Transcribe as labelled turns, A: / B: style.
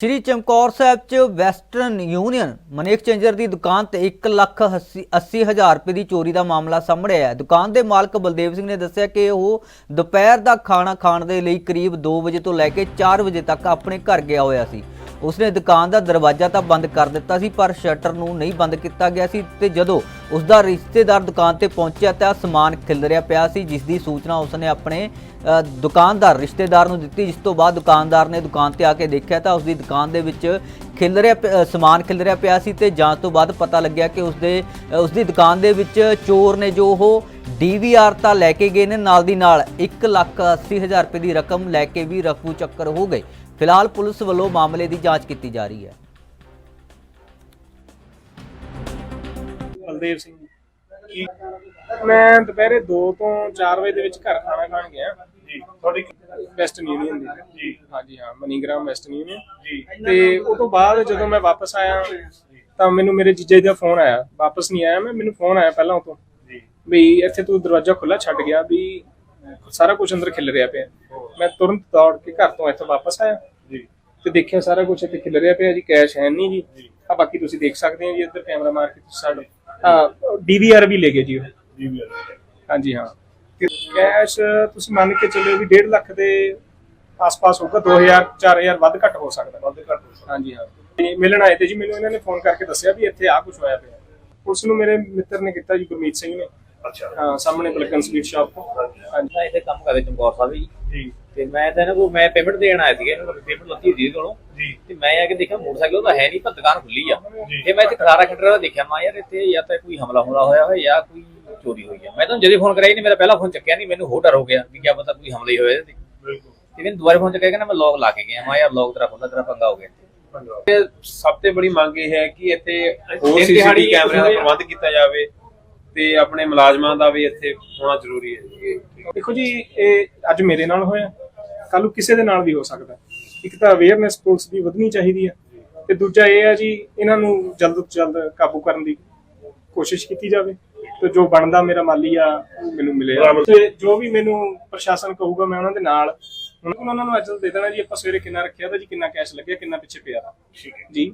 A: ਸ਼੍ਰੀ ਚਮਕੌਰ ਸਾਹਿਬ ਚ western union money exchanger ਦੀ ਦੁਕਾਨ ਤੇ 1 ਲੱਖ 80 ਹਜ਼ਾਰ ਰੁਪਏ ਦੀ ਚੋਰੀ ਦਾ ਮਾਮਲਾ ਸਾਹਮਣੇ ਆਇਆ ਹੈ। ਦੁਕਾਨ ਦੇ ਮਾਲਕ ਬਲਦੇਵ ਸਿੰਘ ਨੇ ਦੱਸਿਆ ਕਿ ਉਹ ਦੁਪਹਿਰ ਦਾ ਖਾਣਾ ਖਾਣ ਦੇ ਲਈ ਕਰੀਬ 2 ਵਜੇ ਤੋਂ ਲੈ ਕੇ 4 ਵਜੇ ਤੱਕ ਆਪਣੇ ਘਰ ਗਿਆ ਹੋਇਆ ਸੀ ਉਸਨੇ ਦੁਕਾਨ ਦਾ ਦਰਵਾਜ਼ਾ ਤਾਂ ਬੰਦ ਕਰ ਦਿੱਤਾ ਸੀ, ਪਰ ਸ਼ਟਰ ਨੂੰ ਨਹੀਂ ਬੰਦ ਕੀਤਾ ਗਿਆ ਸੀ ਤੇ ਜਦੋਂ ਉਸਦਾ ਰਿਸ਼ਤੇਦਾਰ ਦੁਕਾਨ ਤੇ ਪਹੁੰਚਿਆ ਤਾਂ ਸਮਾਨ ਖਿਲਰਿਆ ਪਿਆ ਸੀ ਜਿਸ ਦੀ ਸੂਚਨਾ ਉਸਨੇ ਆਪਣੇ ਦੁਕਾਨਦਾਰ, ਰਿਸ਼ਤੇਦਾਰ ਨੂੰ ਦਿੱਤੀ, ਜਿਸ ਤੋਂ ਬਾਅਦ ਦੁਕਾਨਦਾਰ ਨੇ ਦੁਕਾਨ ਤੇ ਆ ਕੇ ਦੇਖਿਆ ਤਾਂ ਉਸਦੀ ਦੁਕਾਨ ਦੇ ਵਿੱਚ ਖਿਲਰਿਆ ਸਮਾਨ ਖਿਲਰਿਆ ਪਿਆ ਸੀ ਤੇ ਜਾਂਚ ਤੋਂ ਬਾਅਦ ਪਤਾ ਲੱਗਿਆ ਕਿ ਉਸ ਦੇ ਦੁਕਾਨ ਦੇ ਵਿੱਚ ਚੋਰ ਨੇ ਜੋ ਉਹ ਡੀਵੀਆਰ ਤਾਂ ਲੈ ਕੇ ਗਏ ਨੇ, ਨਾਲ ਦੀ ਨਾਲ 1 ਲੱਖ 80 ਹਜ਼ਾਰ ਰੁਪਏ ਦੀ ਰਕਮ ਲੈ ਕੇ ਵੀ ਰਫੂ ਚੱਕਰ ਹੋ ਗਏ। ਫਿਲਹਾਲ ਪੁਲਿਸ ਵੱਲੋਂ ਮਾਮਲੇ ਦੀ ਜਾਂਚ ਕੀਤੀ ਜਾ ਰਹੀ ਹੈ।
B: ਬਲਦੇਵ ਸਿੰਘ ਕੀ ਮੈਂ ਦੁਪਹਿਰੇ 2 ਤੋਂ 4 ਵਜੇ ਦੇ ਵਿੱਚ ਘਰ ਖਾਣਾ ਖਾਣ ਗਿਆ।
C: ਜੀ ਤੁਹਾਡੀ
B: ਵੈਸਟਰਨ ਯੂਨੀਅਨ ਦੀ।
C: ਜੀ।
B: ਹਾਂਜੀ ਹਾਂ ਮਨੀਗ੍ਰਾਮ ਵੈਸਟਰਨ ਯੂਨੀਅਨ
C: ਜੀ।
B: ਤੇ ਉਹ ਤੋਂ ਬਾਅਦ ਜਦੋਂ ਮੈਂ ਵਾਪਸ ਆਇਆ ਤਾਂ ਮੈਨੂੰ ਮੇਰੇ ਜੀਜਾ ਜੀ ਦਾ ਫੋਨ ਆਇਆ। ਵਾਪਸ ਨਹੀਂ ਆਇਆ ਮੈਂ ਮੈਨੂੰ ਫੋਨ ਆਇਆ ਪਹਿਲਾਂ ਉਹ ਤੋਂ
C: ਜੀ।
B: ਵੀ ਇੱਥੇ ਤੂੰ ਦਰਵਾਜ਼ਾ ਖੁੱਲਾ ਛੱਡ ਗਿਆ ਵੀ ਸਾਰਾ ਕੁਝ ਅੰਦਰ ਖਿਲ ਰਿਹਾ ਪਿਆ। ਮੈਂ ਤੁਰੰਤ ਦੌੜ ਕੇ ਘਰ ਤੋਂ ਇੱਥੇ ਵਾਪਸ ਆਇਆ।
C: ਜੀ।
B: ਤੇ ਦੇਖਿਆ ਸਾਰਾ ਕੁਝ ਇੱਥੇ ਖਿਲ ਰਿਹਾ ਪਿਆ ਜੀ ਕੈਸ਼ ਹੈ ਨਹੀਂ ਜੀ। ਆ ਬਾਕੀ ਤੁਸੀਂ ਦੇਖ ਸਕਦੇ ਹੋ ਜੀ ਇੱਧਰ ਕੈਮਰਾ ਮਾਰ ਕੇ ਸਾਡਾ ਆ ਡੀਵੀਆਰ ਵੀ ਲੈ ਗਏ ਜੀ
C: ਵੀ
B: ਹਾਂਜੀ ਹਾਂ। ਕੈਸ਼ ਤੁਸੀਂ ਮੰਨ ਕੇ ਚੱਲੋ ਵੀ 1.5 ਲੱਖ ਦੇ ਆਸ-ਪਾਸ ਹੋਊਗਾ 2000 4000 ਵੱਧ ਘੱਟ ਹੋ ਸਕਦਾ।
C: ਵੱਧ ਘੱਟ ਹੋ ਸਕਦਾ।
B: ਹਾਂਜੀ ਹਾਂ। ਤੇ ਮਿਲਣ ਆਏ ਤੇ ਜੀ ਮੈਨੂੰ ਇਹਨਾਂ ਨੇ ਫੋਨ ਕਰਕੇ ਦੱਸਿਆ ਵੀ ਇੱਥੇ ਆ ਕੁਝ ਹੋਇਆ ਪਿਆ। ਉਸ ਨੂੰ ਮੇਰੇ ਮਿੱਤਰ ਨੇ ਕੀਤਾ ਜੀ ਗੁਰਮੀਤ ਸਿੰਘ ਨੇ।
C: ਅੱਛਾ।
B: ਹਾਂ ਸਾਹਮਣੇ ਬਲਕਨ ਸਵੀਟ ਸ਼ਾਪ ਤੋਂ। ਹਾਂਜੀ।
D: ਮੈਂ ਇੱਥੇ ਕੰਮ ਕਰਦੇ ਚਮਕੌਰ ਸਾਹਿਬ ਜੀ।
C: ਜੀ।
D: ਤੇ ਮੈਂ ਤਾਂ ਇਹਨਾਂ ਕੋਲ ਮੈਂ ਪੇਮੈਂਟ ਦੇਣ ਆਇਆ ਸੀਗਾ ਇਹਨਾਂ ਕੋਲ ਪੇਮੈਂਟ ਲੱਤੀ ਸੀ ਕੋਲੋਂ।
C: ਜੀ।
D: ਤੇ ਮੈਂ ਆ ਕੇ ਦੇਖਿਆ ਮੋਟਰਸਾਈਕਲ ਉਹਦਾ ਹੈ ਨਹੀਂ ਪਰ ਦੁਕਾਨ ਖੁੱਲੀ ਆ। ਤੇ ਮੈਂ ਇੱਥੇ ਖਲਾਰਾ ਖੱਟਰਾ ਦਾ ਦੇਖਿਆ ਮੈਂ ਯਾਰ ਇੱਥੇ ਜਾਂ ਤਾਂ ਕੋਈ ਹਮਲਾ ਹੁਮਲਾ ਹੋਇਆ ਹੋਇਆ ਜਾਂ ਕੋਈ ਚੋਰੀ ਹੋਈ ਆ। ਮੈਂ ਤਾਂ ਜਦੇ ਫੋਨ ਕਰਾਈ ਨਹੀਂ ਮੇਰਾ ਪਹਿਲਾ ਫੋਨ ਚੱਕਿਆ ਨਹੀਂ ਮੈਨੂੰ ਹੋਰ ਡਰ ਹੋ ਗਿਆ ਕਿ ਕੀ ਪਤਾ ਕੋਈ ਹਮਲਾ ਹੀ ਹੋਇਆ ਇਹਦੇ ਤੇ।
C: ਬਿਲਕੁਲ।
D: ਮੈਨੂੰ ਦੁਬਾਰਾ ਫੋਨ ਚੱਕਿਆ ਕਿ ਮੈਂ ਲੌਕ ਲਾ ਕੇ ਗਿਆ। ਮੈਂ ਯਾਰ ਲੌਕ ਤੇਰਾ ਖੁੱਲਾ ਤੇਰਾ ਪੰਗਾ ਹੋ ਗਿਆ
E: ਸਭ ਤੋਂ ਬੜੀ ਮੰਗ ਇਹ ਹੈ ਕਿ ਇੱਥੇ ਹੋਰ ਸੀਸੀਟੀਵੀ ਕੈਮਰਿਆਂ ਦਾ। ਪ੍ਰਬੰਧ ਕੀਤਾ ਜਾਵੇ ਤੇ ਆਪਣੇ ਮੁਲਾਜ਼ਮਾਂ ਦਾ ਵੀ ਇੱਥੇ ਹੋਣਾ ਜ਼ਰੂਰੀ ਹੈ।
B: ਦੇਖੋ ਜੀ ਇਹ ਅੱਜ ਮੇਰੇ ਨਾਲ ਹੋਇਆ। ਕੱਲ ਨੂੰ ਕਿਸੇ ਦੇ ਨਾਲ ਵੀ ਹੋ ਸਕਦਾ। ਇੱਕ ਤਾਂ ਅਵੇਅਰਨੈਸ ਪੁਲਿਸ ਦੀ ਵਧਣੀ ਚਾਹੀਦੀ ਹੈ। ਤੇ ਦੂਜਾ ਇਹ ਹੈ ਜੀ ਇਹਨਾਂ ਨੂੰ ਜਲਦ ਤੋਂ ਜਲਦ ਕਾਬੂ ਕਰਨ ਦੀ ਕੋਸ਼ਿਸ਼ ਕੀਤੀ ਜਾਵੇ ਤੇ ਜੋ ਬਣਦਾ ਮੇਰਾ ਮਾਲੀ ਆ ਮੈਨੂੰ ਮਿਲੇ
C: ਬਰਾਬਰ।
B: ਤੇ ਜੋ ਵੀ ਮੈਨੂੰ ਪ੍ਰਸ਼ਾਸਨ ਕਹੂਗਾ ਮੈਂ ਉਹਨਾਂ ਦੇ ਨਾਲ ਉਹਨਾਂ ਨੂੰ ਅੱਜ ਦੇ ਦੇਣਾ ਜੀ ਆਪਾਂ ਸਵੇਰੇ ਕਿੰਨਾ ਰੱਖਿਆ ਤਾਂ ਜੀ ਕਿੰਨਾ ਕੈਸ਼ ਲੱਗਿਆ ਕਿੰਨਾ ਪਿੱਛੇ ਪਿਆ।
C: ਠੀਕ ਹੈ।
B: ਜੀ।